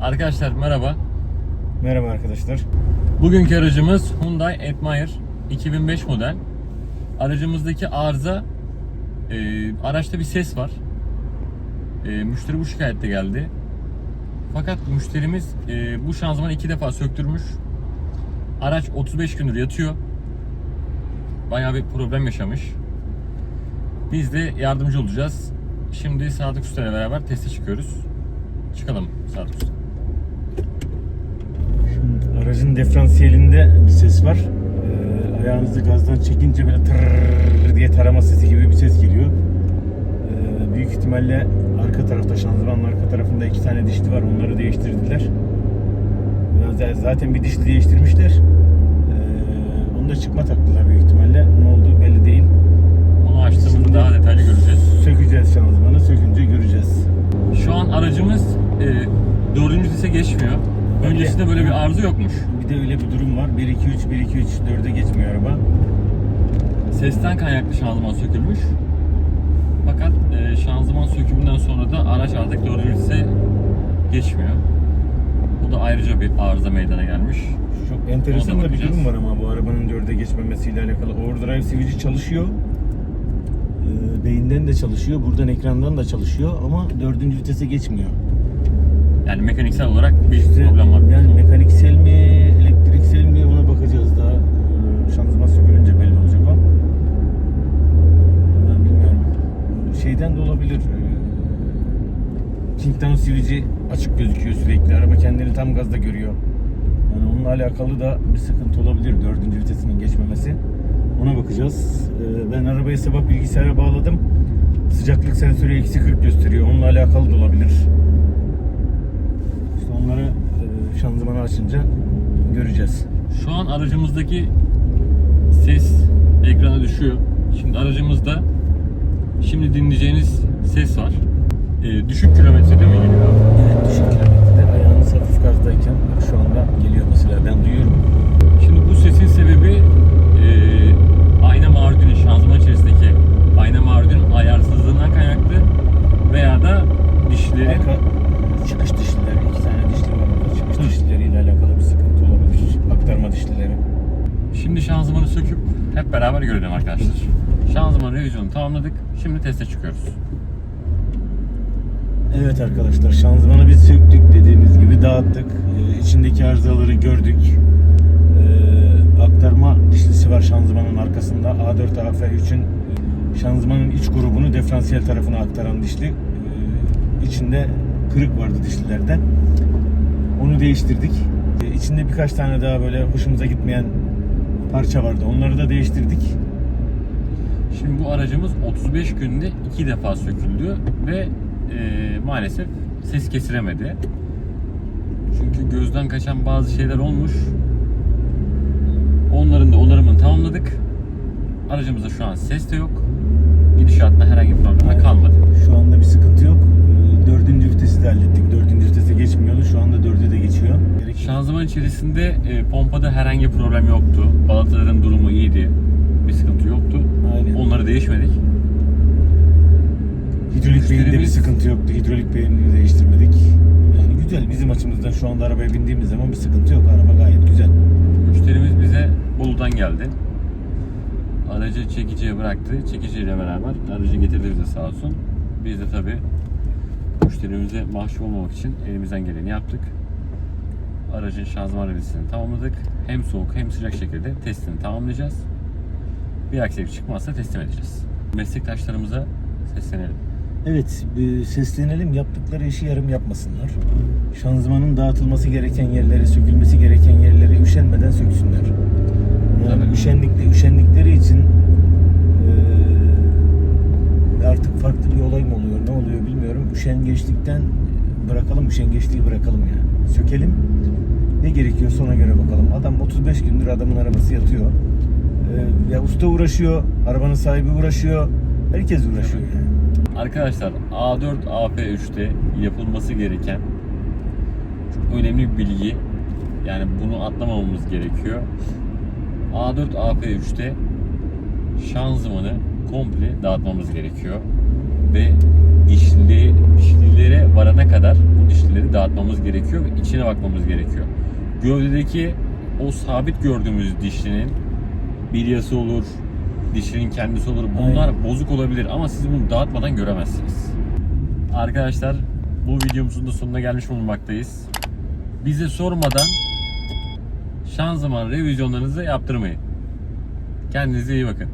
Arkadaşlar merhaba. Merhaba arkadaşlar. Bugünkü aracımız Hyundai Admire 2005 model. Aracımızdaki arıza e, araçta bir ses var. E, müşteri bu şikayette geldi. Fakat müşterimiz e, bu şanzımanı iki defa söktürmüş. Araç 35 gündür yatıyor. Bayağı bir problem yaşamış. Biz de yardımcı olacağız. Şimdi Sadık Usta ile beraber teste çıkıyoruz. Çıkalım Sadık Usta. Şimdi aracın diferansiyelinde bir ses var. Ee, ayağınızı gazdan çekince böyle tırrrr diye tarama sesi gibi bir ses geliyor. Ee, büyük ihtimalle arka tarafta şanzımanın arka tarafında iki tane dişli var. Onları değiştirdiler. Ya z- Zaten bir dişli değiştirmişler. Ee, onu da çıkma taktılar büyük ihtimalle. Ne olduğu belli değil. Onu açtığımızda daha detaylı göreceğiz. Sökeceğiz şanzımanı. Sökünce göreceğiz. Şu an aracımız e, dördüncü vitese geçmiyor. Öncesinde böyle bir arıza yokmuş. Bir de öyle bir durum var. 1 2 3 1 2 3 4'e geçmiyor araba. Sesten kaynaklı şanzıman sökülmüş. Fakat e, şanzıman sökümünden sonra da araç artık dördüncü vitese geçmiyor. Bu da ayrıca bir arıza meydana gelmiş. Çok enteresan da bir durum var ama bu arabanın dörde geçmemesiyle alakalı. Overdrive switch'i çalışıyor. Ee, beyinden de çalışıyor, buradan ekrandan da çalışıyor ama dördüncü vitese geçmiyor. Yani mekaniksel olarak bir İşte problem var. Yani mekaniksel mi, elektriksel mi ona bakacağız daha. Ee, şanzıman sökülünce belli olacak o. Ben bilmiyorum. Şeyden de olabilir. Ee, Kingdown switch'i açık gözüküyor sürekli. Araba kendini tam gazda görüyor. Yani onunla alakalı da bir sıkıntı olabilir dördüncü vitesinin geçmemesi. Ona bakacağız. Ee, Ben arabayı sabah bilgisayara bağladım. Sıcaklık sensörü eksi 40 gösteriyor. Onunla alakalı da olabilir. Onları e, şanzımanı açınca göreceğiz. Şu an aracımızdaki ses ekrana düşüyor. Şimdi aracımızda şimdi dinleyeceğiniz ses var. E, düşük kilometrede mi geliyor abi? Evet düşük kilometrede ayağınız hafif gazdayken şu anda geliyor mesela ben duyuyorum. Şimdi bu sesin sebebi e, ayna marudinin şanzıman içerisindeki ayna marudinin ayarsızlığından kaynaklı veya da dişlerin Arka çıkış dişlileri iki tane dişli var orada. Çıkış dişlileriyle alakalı bir sıkıntı olabilir. Aktarma dişlileri. Şimdi şanzımanı söküp hep beraber görelim arkadaşlar. Şanzıman revizyonu tamamladık. Şimdi teste çıkıyoruz. Evet arkadaşlar şanzımanı biz söktük dediğimiz gibi dağıttık. Ee, içindeki arızaları gördük. Ee, aktarma dişlisi var şanzımanın arkasında. A4 AF3'ün şanzımanın iç grubunu diferansiyel tarafına aktaran dişli. Ee, içinde kırık vardı dişlilerden. Onu değiştirdik. Ee, içinde birkaç tane daha böyle hoşumuza gitmeyen parça vardı. Onları da değiştirdik. Şimdi bu aracımız 35 günde iki defa söküldü ve e, maalesef ses kesiremedi. Çünkü gözden kaçan bazı şeyler olmuş. Onların da onarımını tamamladık. Aracımızda şu an ses de yok. Gidişatında herhangi bir problem kalmadı. Şu anda bir sıkıntı yok. Ee, Dördüncü vitesi de hallettik. Dördüncü vitese geçmiyordu. Şu anda dörde de geçiyor. Gerek- Şanzıman içerisinde e, pompada herhangi bir problem yoktu. Balataların durumu iyiydi. Bir sıkıntı yoktu. Aynen. Onları değişmedik. Hidrolik beyinde bir sıkıntı yoktu. Hidrolik beynini değiştirmedik. Yani güzel. Bizim açımızdan şu anda arabaya bindiğimiz zaman bir sıkıntı yok. Araba gayet güzel. Müşterimiz bize Bolu'dan geldi. Aracı çekiciye bıraktı. Çekiciyle beraber aracı getirdi bize sağ olsun. Biz de tabi müşterimize mahcup olmamak için elimizden geleni yaptık. Aracın şanzıman revizisini tamamladık. Hem soğuk hem sıcak şekilde testini tamamlayacağız. Bir aksilik çıkmazsa teslim edeceğiz. Meslektaşlarımıza seslenelim. Evet, e, seslenelim. Yaptıkları işi yarım yapmasınlar. Şanzımanın dağıtılması gereken yerleri, sökülmesi gereken yerleri üşenmeden söksünler. Yani Tabii. üşendikleri, üşendikleri için e, artık farklı bir olay mı oluyor, ne oluyor bilmiyorum. Üşengeçlikten bırakalım, üşengeçliği bırakalım yani. Sökelim. Ne gerekiyorsa ona göre bakalım. Adam 35 gündür adamın arabası yatıyor. E, ya usta uğraşıyor, arabanın sahibi uğraşıyor. Herkes uğraşıyor yani. Arkadaşlar A4 AP3'te yapılması gereken çok önemli bir bilgi. Yani bunu atlamamamız gerekiyor. A4 AP3'te şanzımanı komple dağıtmamız gerekiyor. Ve dişli, dişlilere varana kadar bu dişlileri dağıtmamız gerekiyor ve içine bakmamız gerekiyor. Gövdedeki o sabit gördüğümüz dişlinin bilyası olur, dişinin kendisi olur. Bunlar Aynen. bozuk olabilir ama siz bunu dağıtmadan göremezsiniz. Arkadaşlar bu videomuzun da sonuna gelmiş bulunmaktayız. Bize sormadan şanzıman revizyonlarınızı yaptırmayın. Kendinize iyi bakın.